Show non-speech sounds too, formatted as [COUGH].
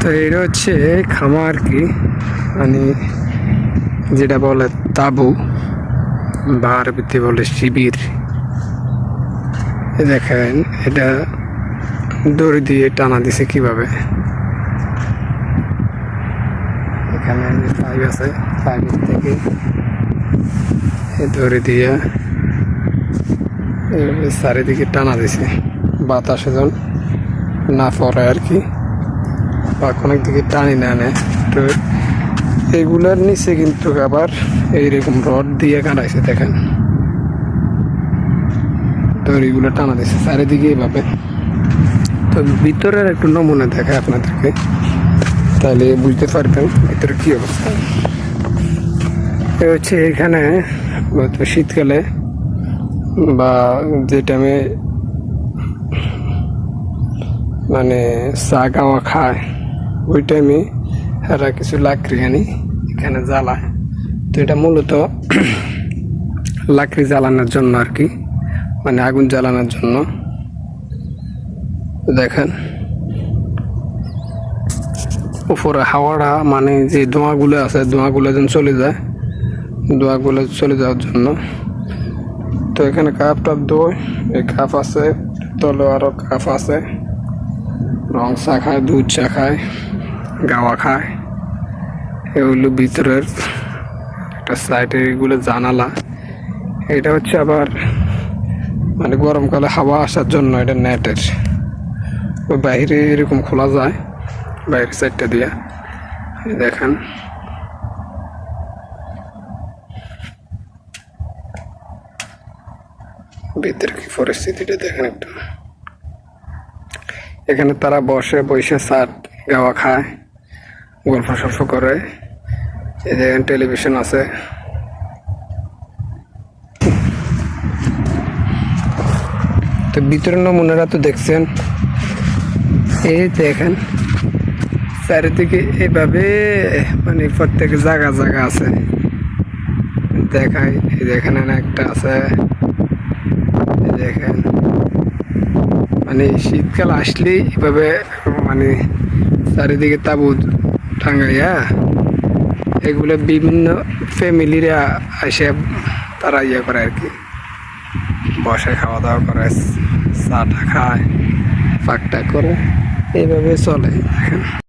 তো এটা হচ্ছে খামা আর কি? মানে যেটা বলে তাবু বা আরবিতে বলে শিবির। দেখেন, এটা দড়ি দিয়ে টানা দিছে কীভাবে? এখানে পাইপ আছে, পাইপের থেকে দড়ি দিয়ে চারিদিকে টানা দিছে। বাতাসে যেন না পড়ে আর কি। বা কোনো দিকে টানি না তো এগুলার নিচে কিন্তু আবার এইরকম রড দিয়ে কাটাইছে, দেখেন। দড়িগুলো টানা দিছে, চারিদিকে এইভাবে তো ভিতরের একটু নমুনা দেখায় আপনাদেরকে, তাহলে বুঝতে পারবেন ভিতরে কি অবস্থা। এ হচ্ছে এখানে শীতকালে বা যে টাইমে মানে চা গাওয়া খায় ওই টাইমে এরা কিছু লাকড়ি আনি, এখানে জ্বালায়। তো এটা মূলত [CLEARS THROAT] লাকড়ি জ্বালানোর জন্য আর কি মানে আগুন জ্বালানোর জন্য। দেখেন। উপরে হাওয়াটা মানে যে ধোঁয়াগুলো আছে, ধোঁয়াগুলো যেন চলে যায়, ধোঁয়াগুলো চলে যাওয়ার জন্য। তো এখানে কাপ টাপ দই এই কাপ আছে তলে আরও কাপ আছে, রং চা খায়, দুধ চা খায়। গাওয়া খায়। এগুলো ভিতরের একটা সাইডে এগুলো জানালা। এটা হচ্ছে আবার মানে গরমকালে হাওয়া আসার জন্য এটা নেটের ওই বাইরে এরকম খোলা যায়, বাইরের সাইডটা দিয়া। দেখেন। ভিতরে কি পরিস্থিতিটা দেখেন একটু। এখানে তারা বসে বসে সার গাওয়া খায়। গল্প সল্প করে। এই দেখেন টেলিভিশন আছে। তো ভিতরের নমুনারা তো দেখছেন। এই দেখেন, চারিদিকে এভাবে মানে প্রত্যেক জায়গা জায়গা আছে। দেখাই দেখেন একটা আছে। দেখেন মানে শীতকাল আসলেই এভাবে মানে চারিদিকে তাবু টাঙ্গাইয়া এগুলো বিভিন্ন ফ্যামিলিরা এসে তারা ইয়ে করে আর কি। বসে খাওয়া দাওয়া করে, চাটা খায় ফাঁকটা করে। এইভাবে চলে। দেখেন